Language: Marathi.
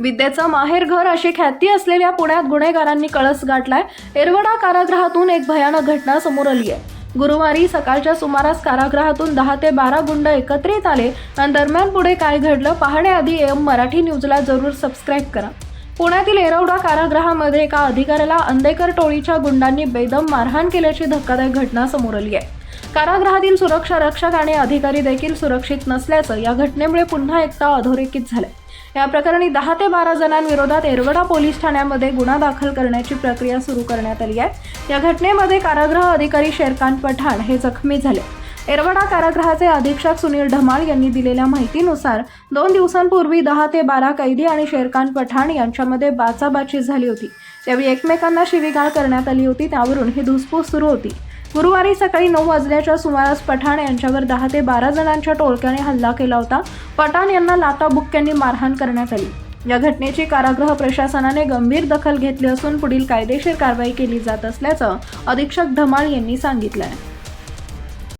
विद्येचं माहेर घर अशी ख्याती असलेल्या पुण्यात गुन्हेगारांनी कळस गाठलाय. एरवडा कारागृहातून एक भयानक घटना समोर आली आहे. गुरुवारी सकाळच्या सुमारास कारागृहातून दहा ते बारा गुंड एकत्रित आले. आणि दरम्यान पुढे काय घडलं पाहण्याआधी एम मराठी न्यूजला जरूर सबस्क्राईब करा. पुण्यातील एरवडा कारागृहामध्ये एका अधिकाऱ्याला अंदेकर टोळीच्या गुंडांनी बेदम मारहाण केल्याची धक्कादायक घटना समोर आली आहे. कारागृहातील सुरक्षा रक्षक आणि अधिकारी देखील सुरक्षित नसल्याचं या घटनेमुळे पुन्हा एकदा अधोरेखित झालं या प्रकरणी दहा ते बारा जणांविरोधात एरवडा पोलीस ठाण्यामध्ये गुन्हा दाखल करण्याची प्रक्रिया सुरू करण्यात आली आहे. या घटनेमध्ये कारागृह अधिकारी शेरखान पठाण हे जखमी झाले. एरवडा कारागृहाचे अधीक्षक सुनील ढमाल यांनी दिलेल्या माहितीनुसार दोन दिवसांपूर्वी दहा ते बारा कैदी आणि शेरखान पठाण यांच्यामध्ये बाचाबाची झाली होती. त्यावेळी एकमेकांना शिवीगाळ करण्यात आली होती त्यावरून ही धुसफूस सुरू होती. गुरुवारी सकाळी नऊ वाजल्याच्या सुमारास पठाण यांच्यावर दहा ते बारा जणांच्या टोळक्याने हल्ला केला होता. पठाण यांना लाताबुक्क्यांनी मारहाण करण्यात आली. या घटनेची कारागृह प्रशासनाने गंभीर दखल घेतली असून पुढील कायदेशीर कारवाई केली जात असल्याचं अधीक्षक धमाळ यांनी सांगितलं आहे